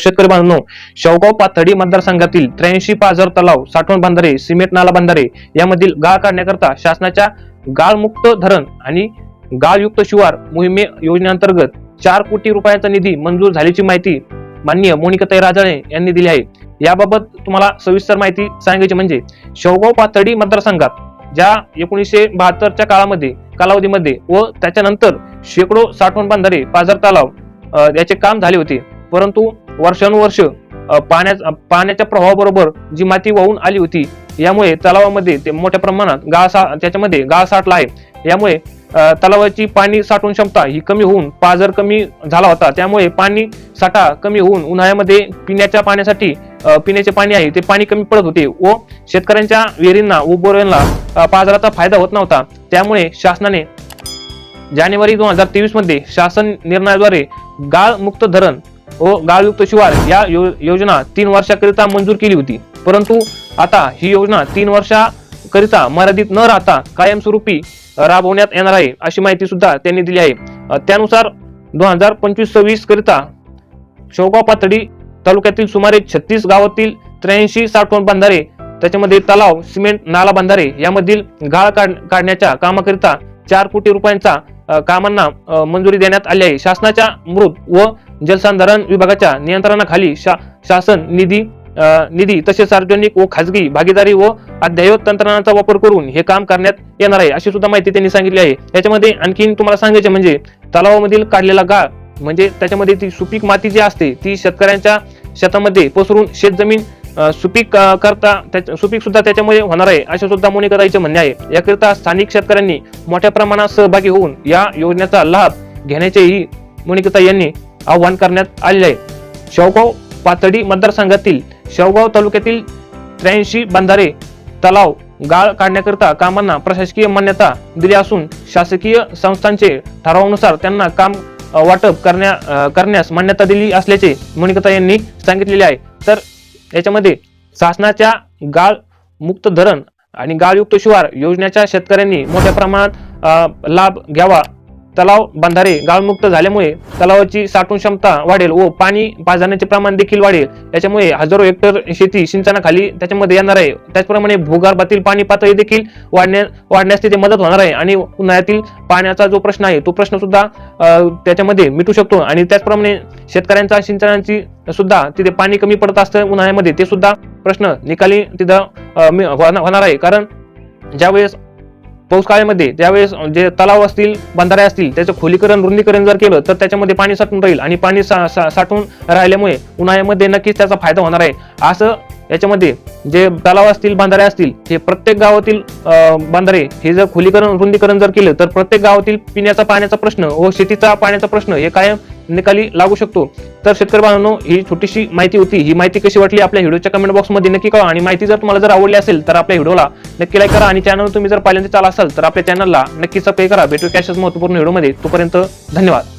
शेतकरी बांधवांनो शेवगाव पाथडी मतदारसंघातील त्र्याऐंशी पाझर तलाव साठवण बांधारे सिमेंट नाला बांधारे यामधील गाळ काढण्याकरता शासनाच्या गाळमुक्त धरण आणि गाळयुक्त शिवार मोहिमे योजनेअंतर्गत चार कोटी रुपयांचा निधी मंजूर झाल्याची माहिती माननीय मोनिकाताई राजाळे यांनी दिली आहे. याबाबत तुम्हाला सविस्तर माहिती सांगायची म्हणजे शेवगाव पाथडी मतदारसंघात ज्या एकोणीसशे बहात्तरच्या काळामध्ये कालावधीमध्ये व त्याच्यानंतर शेकडो साठवण बांधारे पाझर तलाव याचे काम झाले होते. परंतु वर्षानुवर्ष पाण्या पाण्याच्या प्रवाहाबरोबर जी माती वाहून आली होती यामुळे तलावामध्ये ते मोठ्या प्रमाणात गाळ सा त्याच्यामध्ये गाळ साठला आहे. यामुळे तलावाची पाणी साठवण क्षमता ही कमी होऊन पाजर कमी झाला होता. त्यामुळे पाणी साठा कमी होऊन उन्हाळ्यामध्ये पिण्याच्या पाण्यासाठी पिण्याचे पाणी आहे ते पाणी कमी पडत होते व शेतकऱ्यांच्या विहिरींना व बोरवेलला पाजराचा फायदा होत नव्हता. त्यामुळे शासनाने जानेवारी दोन हजार तेवीसमध्ये शासन निर्णयाद्वारे गाळ मुक्त धरण व गाळयुक्त शिवार या यो- योजना तीन वर्षाकरिता मंजूर केली होती. परंतु आता ही योजना तीन वर्षाकरिता मर्यादित न राहता कायमस्वरूपी राबवण्यात येणार आहे अशी माहिती सुद्धा त्यांनी दिली आहे. त्यानुसार दोन हजार पंचवीस सव्वीस करिता शेवगाव पातळी तालुक्यातील सुमारे छत्तीस गावातील त्र्याऐंशी साठवण बंधारे त्याच्यामध्ये तलाव सिमेंट नाला बंधारे यामधील गाळ काढण्याच्या कामाकरिता चार कोटी रुपयांचा कामांना मंजुरी देण्यात आली आहे. शासनाच्या मृत व जलसंधारण विभागाच्या नियंत्रणाखाली शा शासन निधी निधी तसेच सार्वजनिक व खाजगी भागीदारी व अध्यायोत तंत्रज्ञानाचा वापर करून हे काम करण्यात येणार आहे अशी सुद्धा माहिती त्यांनी सांगितली आहे. याच्यामध्ये आणखीन तुम्हाला सांगायचे म्हणजे तलावामधील काढलेला गाळ म्हणजे त्याच्यामध्ये ती सुपीक माती जी असते ती शेतकऱ्यांच्या शेतामध्ये पसरून शेतजमीन सुपीक करता सुपीक सुद्धा त्याच्यामध्ये होणार आहे असे सुद्धा यांचे म्हणणे आहे. याकरिता स्थानिक शेतकऱ्यांनी मोठ्या प्रमाणात सहभागी होऊन या योजनेचा लाभ घेण्याचेही मोनिकता यांनी आवाहन करण्यात आलेले आहे. शेवगाव पातळी मतदारसंघातील शेवगाव तालुक्यातील त्र्याऐंशी बंधारे तलाव गाळ काढण्याकरिता कामांना प्रशासकीय मान्यता दिली असून शासकीय संस्थांचे ठरावानुसार त्यांना काम वाटप करण्या करण्यास मान्यता दिली असल्याचे मोनिकाताई यांनी सांगितलेले आहे. तर याच्यामध्ये शासनाच्या गाळ मुक्त धरण आणि गाळयुक्त शिवार योजनेच्या शेतकऱ्यांनी मोठ्या प्रमाणात लाभ घ्यावा तलाव बांधारे गाळमुक्त झाल्यामुळे तलावाची साठवण क्षमता वाढेल व पाणी पाजण्याचे प्रमाण देखील वाढेल. याच्यामुळे हजारो हेक्टर शेती सिंचनाखाली त्याच्यामध्ये येणार आहे. त्याचप्रमाणे भूगर्भातील पाणी पातळी देखील वाढण्या वाढण्यास तिथे मदत होणार आहे आणि उन्हाळ्यातील पाण्याचा जो प्रश्न आहे तो प्रश्न सुद्धा त्याच्यामध्ये मिटू शकतो आणि त्याचप्रमाणे शेतकऱ्यांचा सिंचनाची सुद्धा तिथे पाणी कमी पडत असतं उन्हाळ्यामध्ये ते सुद्धा प्रश्न निकाली तिथं होणार होणार आहे. कारण ज्यावेळेस पाऊस काळामध्ये ज्यावेळेस जे तलाव असतील बंधारे असतील त्याचं खोलीकरण रुंदीकरण जर केलं तर त्याच्यामध्ये पाणी साठून राहील आणि पाणी सा- सा- साठून राहिल्यामुळे उन्हाळ्यामध्ये नक्कीच त्याचा फायदा होणार आहे. असं याच्यामध्ये जे तलाव असतील बांधारे असतील हे प्रत्येक गावातील बांधारे हे जर खोलीकरण रुंदीकरण जर केलं तर प्रत्येक गावातील पिण्याचा पाण्याचा प्रश्न व शेतीचा पाण्याचा प्रश्न हे कायम निकाली लागू शकतो. तर शेतकरी बांधवांनो ही छोटीशी माहिती होती. ही माहिती कशी वाटली आपल्या व्हिडिओच्या कमेंट बॉक्समध्ये नक्की कळवा. आणि माहिती जर तुम्हाला जर आवडली असेल तर आपल्या व्हिडिओला नक्की लाईक करा. आणि चॅनल तुम्ही जर पहिल्यांदा चाला असाल तर आपल्या चॅनलला नक्की सबस्क्राईब करा. भेटू कॅशच महत्त्वपूर्ण व्हिडिओमध्ये. तोपर्यंत धन्यवाद.